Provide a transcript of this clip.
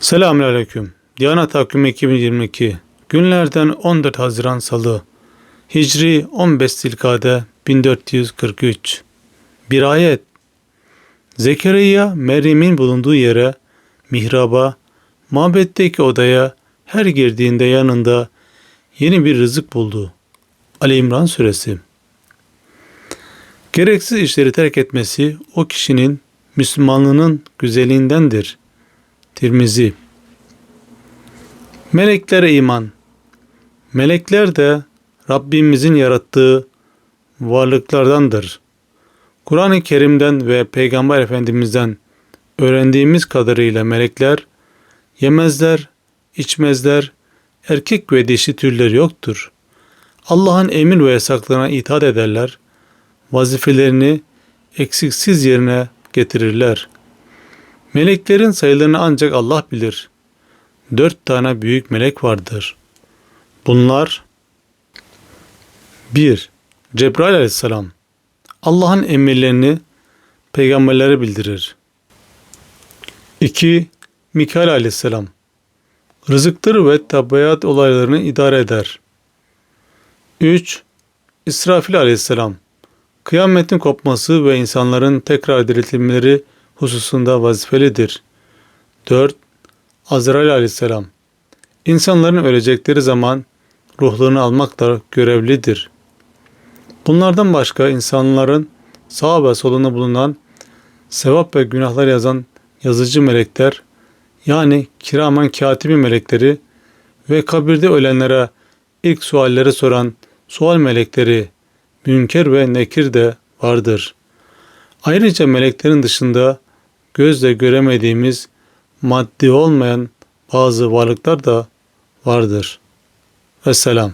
Selamünaleyküm. Diyanet Takvimi 2022. Günlerden 14 Haziran Salı. Hicri 15 Zilkade 1443. Bir ayet. Zekeriya Meryem'in bulunduğu yere, mihraba, mabetteki odaya her girdiğinde yanında yeni bir rızık buldu. Ali İmran Suresi. Gereksiz işleri terk etmesi o kişinin Müslümanlığının güzelliğindendir. Tirmizi Meleklere iman Melekler de Rabbimizin yarattığı varlıklardandır. Kur'an-ı Kerim'den ve Peygamber Efendimiz'den öğrendiğimiz kadarıyla melekler yemezler, içmezler, erkek ve dişi türleri yoktur. Allah'ın emir ve yasaklarına itaat ederler, vazifelerini eksiksiz yerine getirirler. Meleklerin sayılarını ancak Allah bilir. Dört tane büyük melek vardır. Bunlar 1. Cebrail aleyhisselam Allah'ın emirlerini peygamberlere bildirir. 2. Mikail aleyhisselam Rızıktır ve tabiat olaylarını idare eder. 3. İsrafil aleyhisselam Kıyametin kopması ve insanların tekrar diriltilmeleri hususunda vazifelidir. 4. Azrail aleyhisselam İnsanların ölecekleri zaman ruhlarını almakla görevlidir. Bunlardan başka insanların sağ ve solunda bulunan sevap ve günahlar yazan yazıcı melekler yani kiramen katibi melekleri ve kabirde ölenlere ilk sualleri soran sual melekleri Münker ve Nekir de vardır. Ayrıca meleklerin dışında gözle göremediğimiz maddi olmayan bazı varlıklar da vardır. Vesselam.